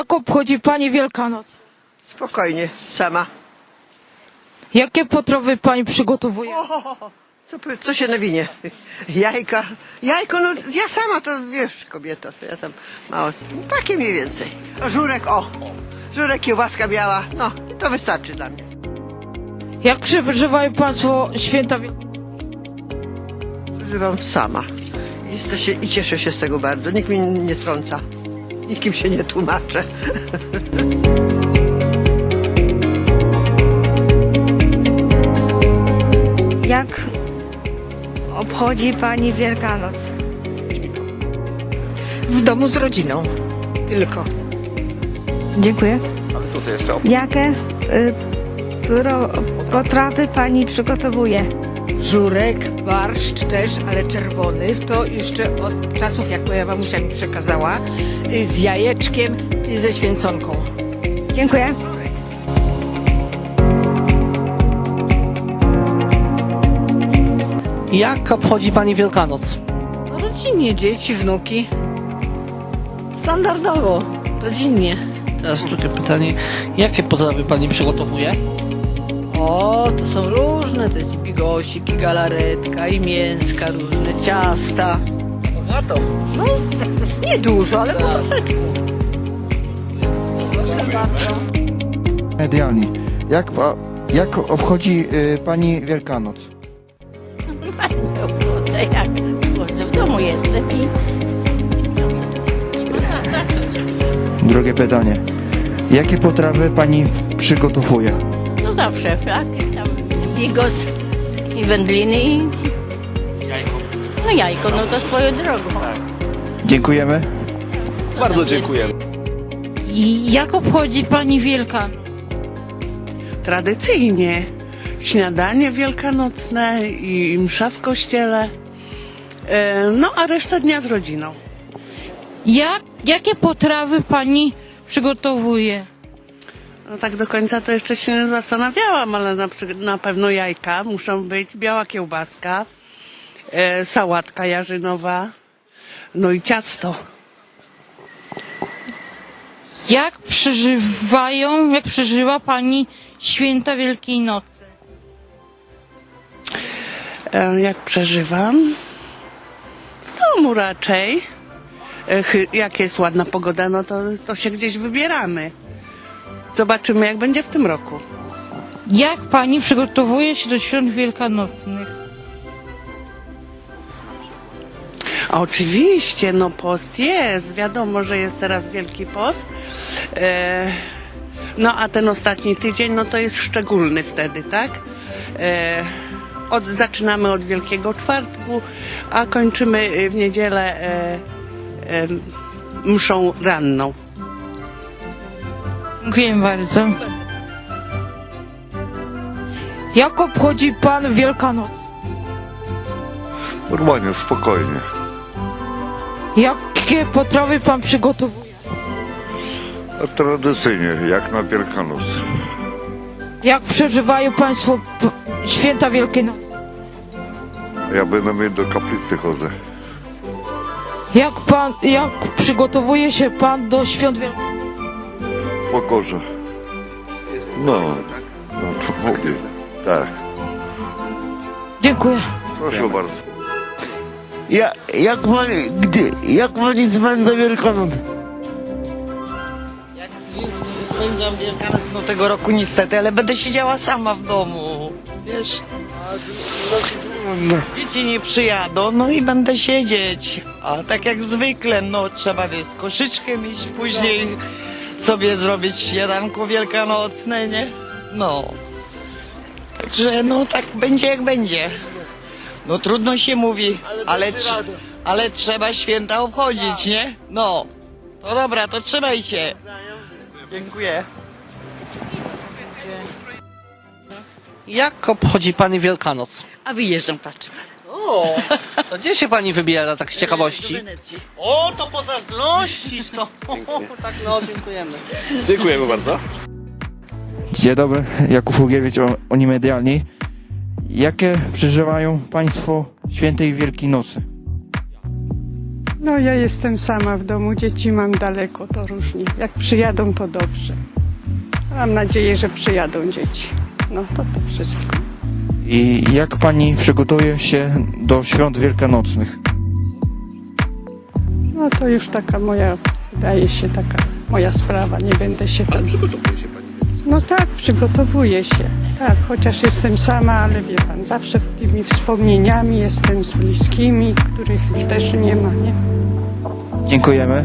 obchodzi Pani Wielkanoc? Spokojnie, sama. Jakie potrawy Pani przygotowuje? Co, powie- co się nawinie? Jajka. Jajko, no ja sama to wiesz, kobieta, to ja tam mało. Takie mniej więcej. O, żurek, o. Żurek, kiełbaska biała. No, i to wystarczy dla mnie. Jak przeżywają Państwo święta Wielkanoc? Sama. Się, I cieszę się z tego bardzo. Nikt mnie nie trąca. Nikim się nie tłumaczę. Jak obchodzi Pani Wielkanoc? W domu z rodziną. Tylko. Dziękuję. Ale tutaj jeszcze Jakie y, pro, potrawy Pani przygotowuje? Żurek, barszcz też, ale czerwony. To jeszcze od czasów, jak moja mamusia mi przekazała, y, z jajeczkiem i ze święconką. Dziękuję. Jak obchodzi Pani Wielkanoc? Rodzinnie, dzieci, wnuki. Standardowo, rodzinnie. Teraz drugie pytanie. Jakie potrawy Pani przygotowuje? O, to są różne, to jest i bigosik, i galaretka, i mięska różne, ciasta. Bogato. Nie dużo, ale po troszeczku. medialni. Jak, pa- jak obchodzi y, Pani Wielkanoc? Wchodzę jak wchodzę w domu jestem i Drugie pytanie. Jakie potrawy Pani przygotowuje? No zawsze frak, tam bigos i wędliny i Jajko. no jajko, no to swoją drogą. Dziękujemy. bardzo dziękuję. I jak obchodzi Pani Wielkanoc? Tradycyjnie śniadanie wielkanocne i msza w kościele. E, No a reszta dnia z rodziną. Jak, jakie potrawy Pani przygotowuje? No tak do końca to jeszcze się nie zastanawiałam, ale na, przy- na pewno jajka muszą być, biała kiełbaska, e, sałatka jarzynowa, no i ciasto. Jak przeżywają, jak przeżyła Pani święta Wielkiej Nocy? E, Jak przeżywam? W domu raczej. E, chy- Jak jest ładna pogoda, no to, to się gdzieś wybieramy. Zobaczymy, jak będzie w tym roku. Jak Pani przygotowuje się do świąt wielkanocnych? Oczywiście, no post jest. Wiadomo, że jest teraz Wielki Post. E, no a ten ostatni tydzień, no to jest szczególny wtedy, tak? E, od, zaczynamy od Wielkiego Czwartku, a kończymy w niedzielę e, e, mszą ranną. Dziękuję bardzo. Jak obchodzi Pan Wielkanoc? Normalnie, spokojnie. Jakie potrawy Pan przygotowuje? Tradycyjnie, jak na Wielkanoc. Jak przeżywają Państwo p- święta Wielkiej Nocy? Ja będę do kaplicy chodzę. Jak Pan, jak przygotowuje się Pan do świąt wielkanocnych? Pokorze. No, no to mówię. Tak. Dziękuję. Proszę bardzo. Ja, jak Pani, gdy, jak Pani spędza Wielkanoc? Jak spędzam Wielkanoc, no tego roku niestety, ale będę siedziała sama w domu. Wiesz? Dzieci nie przyjadą, no i będę siedzieć. A tak jak zwykle, no trzeba wiesz, z koszyczkiem iść później sobie zrobić śniadanko wielkanocne, nie? No. Także no tak będzie jak będzie. No trudno się mówi, ale, trz- ale trzeba święta obchodzić, nie? No. No dobra, to trzymaj się. Dziękuję. Jak obchodzi Pani Wielkanoc? A wyjeżdżam, patrz. O, to gdzie się Pani wybiera tak z ciekawości? O, to pozazdrościć to. Tak, no, dziękujemy. Dziękujemy bardzo. Dzień dobry, Jakub Hugiewicz, o- oni medialni. Jakie przeżywają Państwo świętej Wielkiej Nocy? No ja jestem sama w domu, dzieci mam daleko, to różnie. Jak przyjadą, to dobrze. Mam nadzieję, że przyjadą dzieci. No to to wszystko. I jak pani przygotuje się do świąt wielkanocnych? No to już taka moja, wydaje się, taka moja sprawa. Nie będę się tam... przygotowuje się pani. No tak, przygotowuję się. Tak, chociaż jestem sama, ale wie pan, zawsze tymi wspomnieniami jestem z bliskimi, których już też nie ma, nie? Dziękujemy.